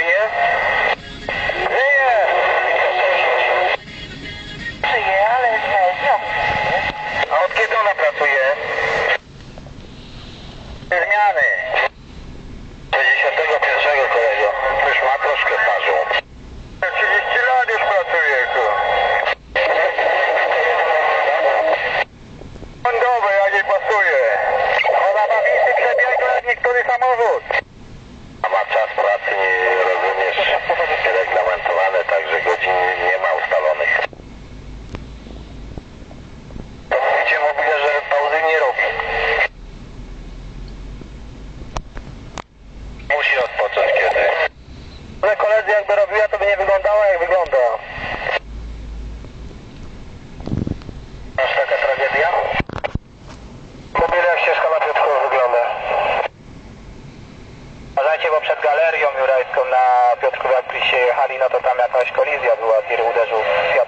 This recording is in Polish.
żyje? Żyje! Żyje, ale z nią. A od kiedy ona pracuje? Zmiany. 51 kolego. Już ma troszkę stażu. 30 lat już pracuje, ku. Lądowe, ja nie pasuje. Ona ma więcej przebiegu niż niektóry samochód. Koledzy jakby robiła, to by nie wyglądała jak wygląda. Aż taka tragedia? Mówili jak ścieżka na Piotrków wygląda. Uważajcie, bo przed galerią jurajską na Piotrków jak się jechali, no to tam jakaś kolizja była, tir uderzył w.